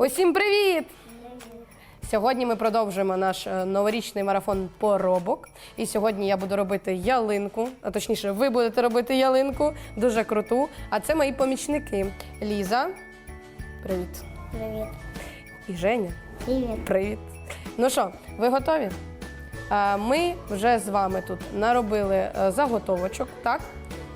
Усім привіт! Сьогодні ми продовжуємо наш е, новорічний марафон поробок. І сьогодні я буду робити ялинку, а точніше, ви будете робити ялинку, дуже круту. А це мої помічники. Ліза. Привіт. Привіт. І Женя. Привіт. Привіт. Ну що, ви готові? Ми вже з вами тут наробили е, заготовочок, так?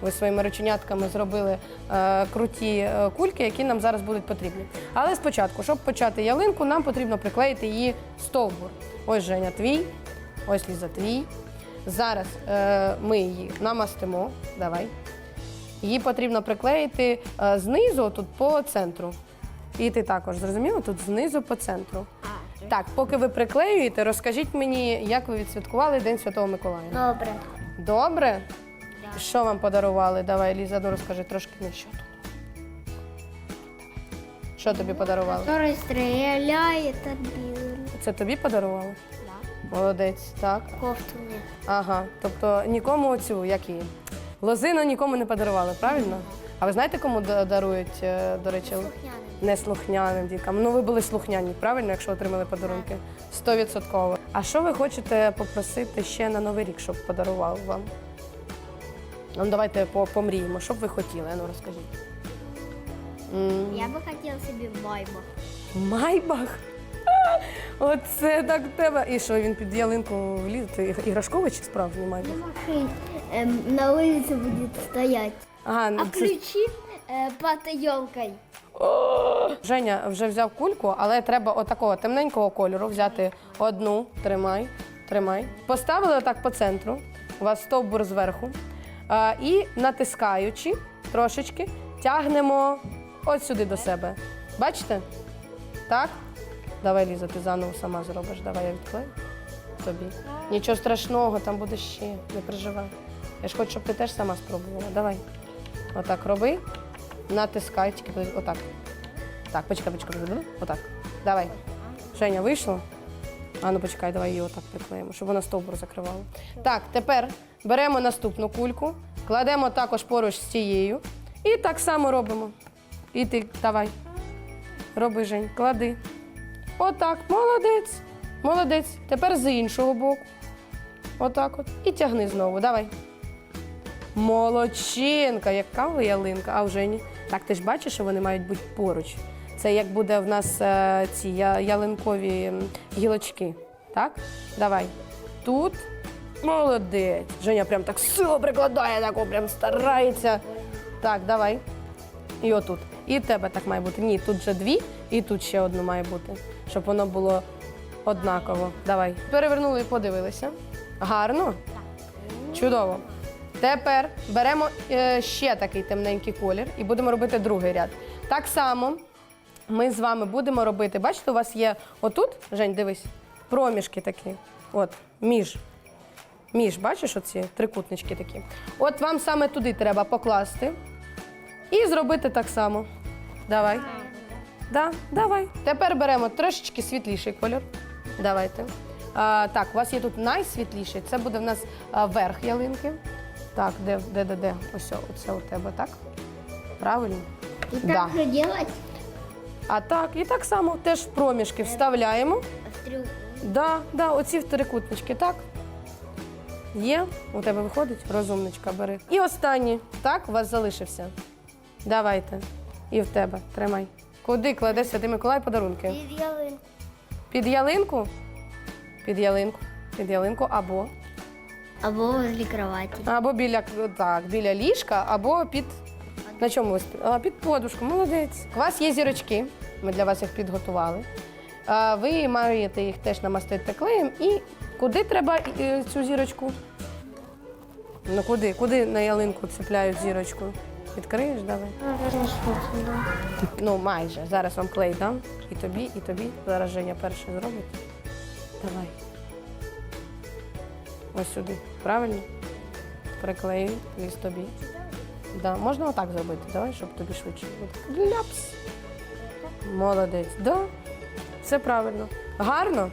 Ви своїми рученятками зробили е, круті е, кульки, які нам зараз будуть потрібні. Але спочатку, щоб почати ялинку, нам потрібно приклеїти її стовбур. Ось Женя твій, ось Ліза твій. Зараз е, ми її намастимо. Давай. Її потрібно приклеїти е, знизу, тут по центру. І ти також зрозуміло? Тут знизу по центру. Так, поки ви приклеюєте, розкажіть мені, як ви відсвяткували День Святого Миколая. Добре. Добре? Що вам подарували? Давай, Ліза, ну розкажи трошки не що тут. Що тобі подарували? Который стреляет от Билла. Це тобі подарували? Да. Молодець, так. Кофту мне. Ага. Тобто нікому цю, як її? Лозину нікому не подарували, правильно? А ви знаєте, кому да- дарують, е, до речі, Слухняний. неслухняним діткам? Ну, ви були слухняні, правильно, якщо отримали подарунки? Стовідсотково. А що ви хочете попросити ще на Новий рік, щоб подарував вам? Ну, давайте по- помріємо. Що б ви хотіли? Ну, розкажіть. М, Я бы хотел себе майбах. Майбах? Оце так тебе. І що, він під ялинку вліз? Ти іграшковий чи справжній майбах? Машин на улице будет стоять. Ага, А це- ключи э, под елкой. Женя вже взяв кульку, але треба отакого темненького кольору взяти одну, тримай, тримай. Поставили отак по центру, у вас стовбур зверху. І натискаючи трошечки, тягнемо от сюди до себе. Бачите? Так? Давай, Ліза, ти заново сама зробиш. Давай я відклею тобі. Нічого страшного, там буде ще, не переживай. Я ж хочу, щоб ти теж сама спробувала. Давай. Отак роби. Натискай, тільки отак. Так, почекай, почекай, почекай. Отак. Давай. Женя, вийшло? А ну почекай, давай її отак приклеїмо, щоб вона стовбур закривала. Так, тепер беремо наступну кульку, кладемо також поруч з цією. І так само робимо. І ти давай. Роби, Жень, клади. Отак, молодець. Молодець. Тепер з іншого боку. Отак от. І тягни знову. Давай. Молодчинка, яка ви ялинка. А вже ні. Так, ти ж бачиш, що вони мають бути поруч. Це як буде в нас е, ці я- ялинкові гілочки. Так? Давай. Тут. Молодець. Женя прям так силу прикладає, так прям старається. Так, давай. І отут. І тебе так має бути. Ні, тут вже дві, і тут ще одну має бути, щоб воно було однаково. Давай. Перевернули і подивилися. Гарно? Чудово. Тепер беремо е, ще такий темненький колір і будемо робити другий ряд. Так само ми з вами будемо робити. Бачите, у вас є отут, Жень, дивись, проміжки такі. От, між. Між, бачиш оці трикутнички такі. От вам саме туди треба покласти і зробити так само. Давай. Да, давай. Тепер беремо трошечки світліший кольор. Давайте. А, так, у вас є тут найсвітліший. Це буде в нас верх ялинки. Так, де, де, де, де? Ось, оце у тебе, так? Правильно? Да. так же делать? А так, і так само теж в проміжки вставляємо. Стрелку. Да, да, оці в трикутнички, так? Є, у тебе виходить, розумничка, бери. І останній, так, у вас залишився. Давайте. І в тебе, тримай. Куди кладе Святий Миколай подарунки? Під ялинку. Під ялинку? Під ялинку. Під ялинку або. Або возле кровати. Або біля, так, біля ліжка, або під. На чому ви спі- А, під подушку, молодець. У вас є зірочки, ми для вас їх підготували. А, Ви маєте їх теж намастити клеєм. І куди треба е, цю зірочку? Ну куди? Куди на ялинку цепляють зірочку? Відкриєш, давай. Ну, майже. Зараз вам клей дам. І тобі, і тобі. Зараз Женя перше зробить. Давай. Ось сюди. Правильно? Приклею, ліс тобі. Да. Можна отак зробити, давай, щоб тобі швидше. Ляпс. Молодець. Да. Все правильно. Гарно?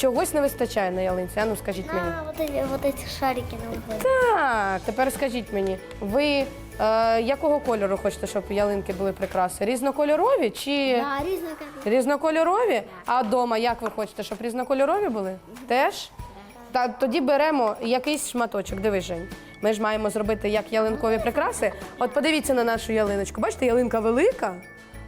Чогось не вистачає на ялинці. А ну скажіть мені. А, вот эти, вот эти шарики на углу. Так, тепер скажіть мені, ви Е, якого кольору хочете, щоб ялинки були прикраси? Різнокольорові чи Да, різнока. різнокольорові? А вдома як ви хочете, щоб різнокольорові були? Теж? Та тоді беремо якийсь шматочок. Дивись, Жень. Ми ж маємо зробити як ялинкові прикраси. От подивіться на нашу ялиночку. Бачите, ялинка велика,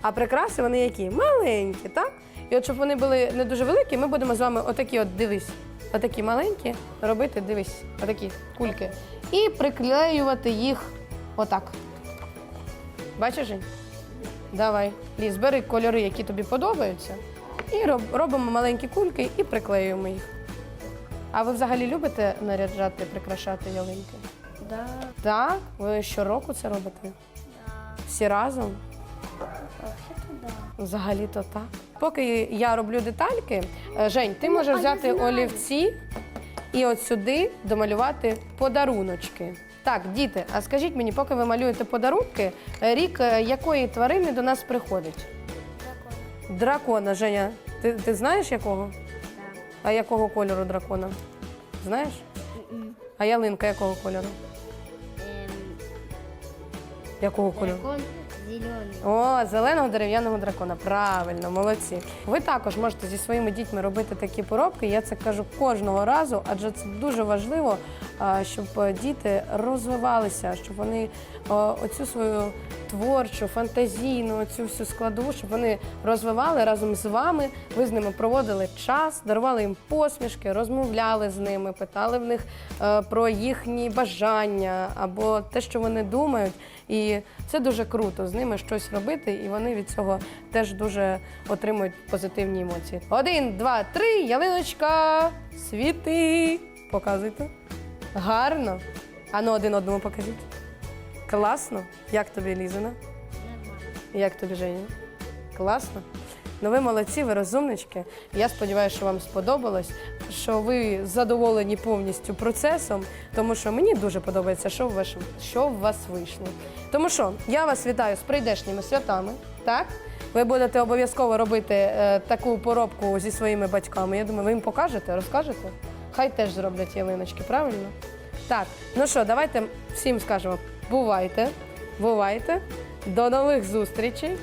а прикраси вони які? Маленькі, так? І от щоб вони були не дуже великі, ми будемо з вами отакі, от дивись, отакі маленькі робити, дивись, отакі кульки. І приклеювати їх отак. Бачиш, Жень? Давай, Ліз, бери кольори, які тобі подобаються, і роб- робимо маленькі кульки і приклеюємо їх. А ви взагалі любите наряджати, прикрашати ялинки? Да. Так? Ви щороку це робите? Всі разом? Вообще-то да. Взагалі-то так. Поки я роблю детальки, е, Жень, ти можеш взяти олівці і от сюди домалювати подаруночки. Так, діти, а скажіть мені, поки ви малюєте подарунки, е, рік е, якої тварини до нас приходить? Дракон. Дракона, Женя. Ти, ти знаєш якого? Да. А якого кольору дракона? Знаєш? А ялинка якого кольору? Якого кольору? Дракон зелений. О, зеленого дерев'яного дракона. Правильно, молодці. Ви також можете зі своїми дітьми робити такі поробки. Я це кажу кожного разу, адже це дуже важливо, щоб е, діти розвивалися, щоб вони оцю свою творчу, фантазійну, оцю всю складову, щоб вони розвивали разом з вами. Ви з ними проводили час, дарували їм посмішки, розмовляли з ними, питали в них е, про їхні бажання або те, що вони думають. І це дуже круто з ними щось робити, і вони від цього теж дуже отримують позитивні емоції. Один, два, три, ялиночка, світи. Показуйте. Гарно. Ану, один одному покажіть. Класно. Як тобі, Лізина? Нормально. Як тобі, Женя? Класно? Ну, ви молодці, ви розумнички. Я сподіваюся, що вам сподобалось, що ви задоволені повністю процесом, тому що мені дуже подобається, що в, ваш, що в вас вийшло. Тому що я вас вітаю з прийдешніми святами. Так? Ви будете обов'язково робити е, таку поробку зі своїми батьками. Я думаю, ви їм покажете, розкажете? Хай теж зроблять ялиночки, правильно? Так, ну що, давайте всім скажемо: бувайте, бувайте, до нових зустрічей.